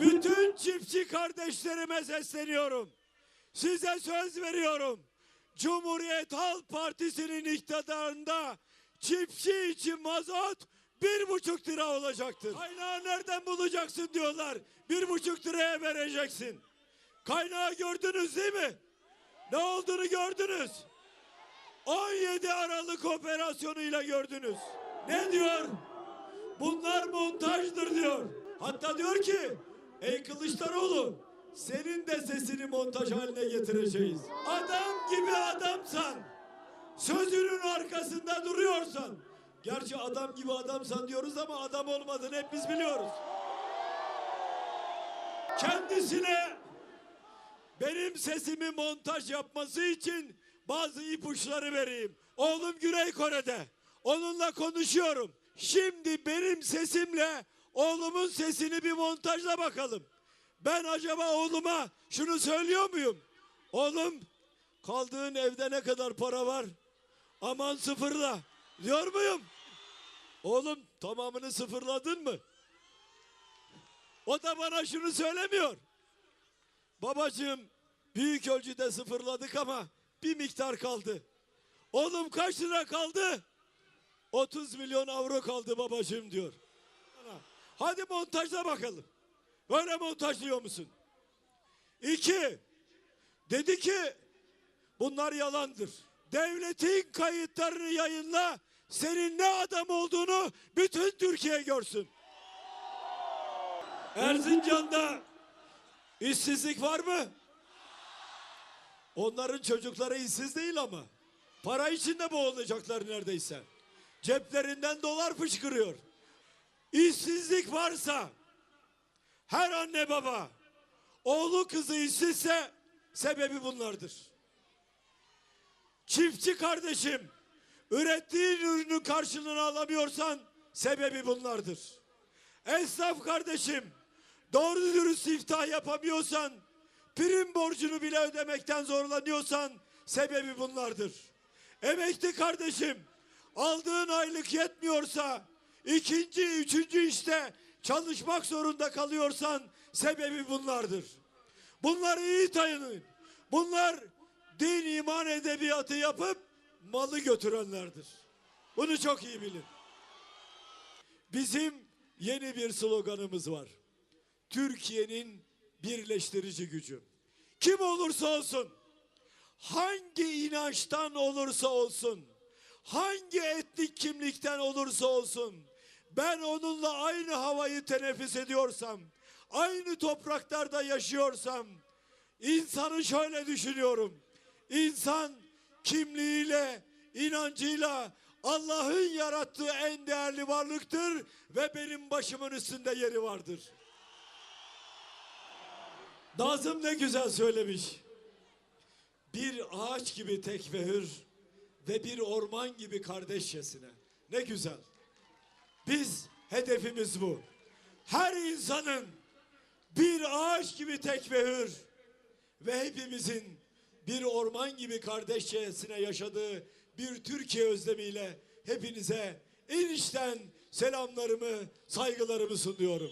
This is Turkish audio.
Bütün çiftçi kardeşlerime sesleniyorum. Size söz veriyorum. Cumhuriyet Halk Partisi'nin iktidarında çiftçi için mazot bir buçuk lira olacaktır. Kaynağı nereden bulacaksın diyorlar. Bir buçuk liraya vereceksin. Kaynağı gördünüz değil mi? Ne olduğunu gördünüz. 17 Aralık operasyonuyla gördünüz. Ne diyor? Bunlar montajdır diyor. Hatta diyor ki ey Kılıçdaroğlu senin de sesini montaj haline getireceğiz. Adam gibi adamsan sözünün arkasında duruyorsan gerçi adam gibi adamsan diyoruz ama adam olmadığını hep biz biliyoruz. Kendisine benim sesimi montaj yapması için bazı ipuçları vereyim. Oğlum Güney Kore'de. Onunla konuşuyorum. Şimdi benim sesimle oğlumun sesini bir montajla bakalım. Ben acaba oğluma şunu söylüyor muyum? Oğlum kaldığın evde ne kadar para var? Aman sıfırla. Diyor muyum? Oğlum tamamını sıfırladın mı? O da bana şunu söylemiyor. Babacığım büyük ölçüde sıfırladık ama bir miktar kaldı. Oğlum kaç lira kaldı? 30 milyon avro kaldı babacığım diyor. Hadi montajla bakalım. Böyle montajlıyor musun? İki, dedi ki bunlar yalandır. Devletin kayıtlarını yayınla, senin ne adam olduğunu bütün Türkiye görsün. Erzincan'da işsizlik var mı? Onların çocukları işsiz değil ama. Para içinde boğulacaklar neredeyse. Ceplerinden dolar fışkırıyor. İşsizlik varsa her anne baba oğlu kızı işsizse sebebi bunlardır. Çiftçi kardeşim ürettiğin ürünün karşılığını alamıyorsan sebebi bunlardır. Esnaf kardeşim doğru dürüst iftah yapamıyorsan prim borcunu bile ödemekten zorlanıyorsan sebebi bunlardır. Emekli kardeşim aldığın aylık yetmiyorsa ikinci, üçüncü işte çalışmak zorunda kalıyorsan sebebi bunlardır. Bunları iyi tanıyın. Bunlar din iman edebiyatı yapıp malı götürenlerdir. Bunu çok iyi bilin. Bizim yeni bir sloganımız var. Türkiye'nin birleştirici gücü. Kim olursa olsun, hangi inançtan olursa olsun, hangi etnik kimlikten olursa olsun, ben onunla aynı havayı teneffüs ediyorsam, aynı topraklarda yaşıyorsam, insanı şöyle düşünüyorum. İnsan kimliğiyle, inancıyla Allah'ın yarattığı en değerli varlıktır ve benim başımın üstünde yeri vardır. Nazım ne güzel söylemiş. Bir ağaç gibi tek ve ve bir orman gibi kardeşçesine. Ne güzel. Biz hedefimiz bu. Her insanın bir ağaç gibi tek ve hepimizin bir orman gibi kardeşçesine yaşadığı bir Türkiye özlemiyle hepinize en selamlarımı, saygılarımı sunuyorum.